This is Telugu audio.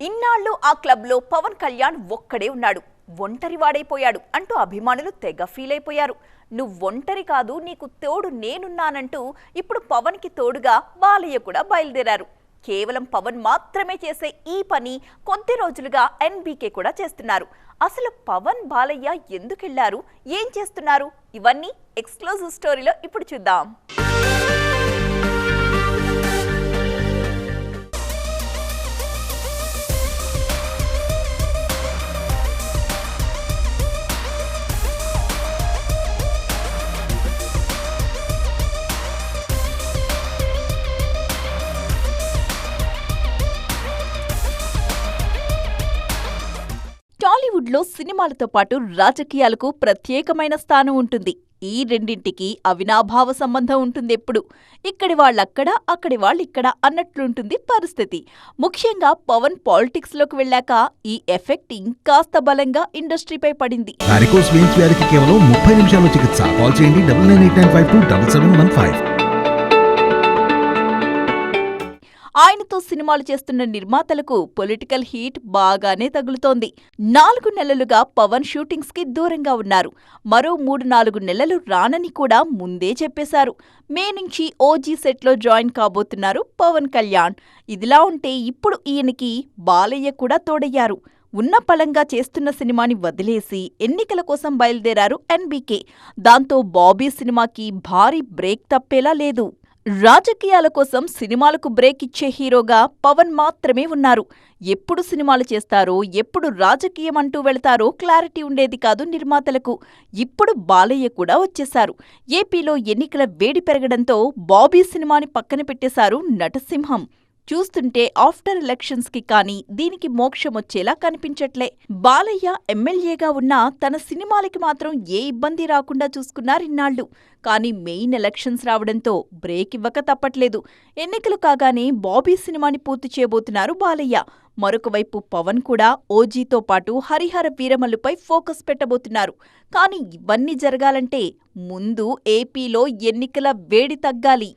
ఇన్నాళ్ళు ఆ క్లబ్లో పవన్ కళ్యాణ్ ఒక్కడే ఉన్నాడు. ఒంటరి వాడైపోయాడు అంటూ అభిమానులు తెగ ఫీల్ అయిపోయారు నువ్వు ఒంటరి కాదు నీకు తోడు నేనున్నానంటూ ఇప్పుడు పవన్కి తోడుగా బాలయ్య కూడా బయలుదేరారు. కేవలం పవన్ మాత్రమే చేసే ఈ పని కొద్ది రోజులుగా ఎన్బీకే కూడా చేస్తున్నారు. అసలు పవన్ బాలయ్య ఎందుకెళ్ళారు? ఏం చేస్తున్నారు? ఇవన్నీ ఎక్స్క్లూజివ్ స్టోరీలో ఇప్పుడు చూద్దాం. టాలీవుడ్లో సినిమాలతో పాటు రాజకీయాలకు ప్రత్యేకమైన స్థానం ఉంటుంది. ఈ రెండింటికి అవినాభావ సంబంధం ఉంటుంది ఎప్పుడు. ఇక్కడి వాళ్ళక్కడ అక్కడి వాళ్ళిక్కడ అన్నట్లుంటుంది పరిస్థితి. ముఖ్యంగా పవన్ పాలిటిక్స్లోకి వెళ్ళాక ఈ ఎఫెక్ట్ ఇంకాస్త బలంగా ఇండస్ట్రీపై పడింది. కేవలం ముప్పై నిమిషాల్లో చికిత్స. కాల్ చేయండి ఆయనతో సినిమాలు చేస్తున్న నిర్మాతలకు పొలిటికల్ హీట్ బాగానే తగులుతోంది. నాలుగు నెలలుగా పవన్ షూటింగ్స్కి దూరంగా ఉన్నారు. మరో మూడు నాలుగు నెలలు రానని కూడా ముందే చెప్పేశారు. మే నుంచి ఓజీ సెట్లో జాయిన్ కాబోతున్నారు పవన్ కళ్యాణ్. ఇదిలా ఉంటే ఇప్పుడు ఈయనకి బాలయ్య కూడా తోడయ్యారు. ఉన్న పలంగా చేస్తున్న సినిమాని వదిలేసి ఎన్నికల కోసం బయలుదేరారు ఎన్బీకే. దాంతో బాబీ సినిమాకి భారీ బ్రేక్ తప్పేలా లేదు. రాజకీయాల కోసం సినిమాలకు బ్రేక్ ఇచ్చే హీరోగా పవన్ మాత్రమే ఉన్నారు. ఎప్పుడు సినిమాలు చేస్తారో ఎప్పుడు రాజకీయం అంటూ వెళతారో క్లారిటీ ఉండేది కాదు నిర్మాతలకు. ఇప్పుడు బాలయ్య కూడా వచ్చేశారు. ఏపీలో ఎన్నికల వేడి పెరగడంతో బాబీ సినిమాని పక్కన పెట్టేశారు నటసింహం. చూస్తుంటే ఆఫ్టర్ ఎలక్షన్స్కి కానీ దీనికి మోక్షం వచ్చేలా కనిపించట్లే. బాలయ్య ఎమ్మెల్యేగా ఉన్నా తన సినిమాలకి మాత్రం ఏ ఇబ్బంది రాకుండా చూసుకున్నారిన్నాళ్ళు కానీ మెయిన్ ఎలక్షన్స్ రావడంతో బ్రేక్ ఇవ్వక తప్పట్లేదు. ఎన్నికలు కాగానే బాబీ సినిమాని పూర్తి చేయబోతున్నారు బాలయ్య. మరొకవైపు పవన్ కూడా ఓజీతో పాటు హరిహర వీరమల్లుపై ఫోకస్ పెట్టబోతున్నారు. కానీ ఇవన్నీ జరగాలంటే ముందు ఏపీలో ఎన్నికల వేడి తగ్గాలి.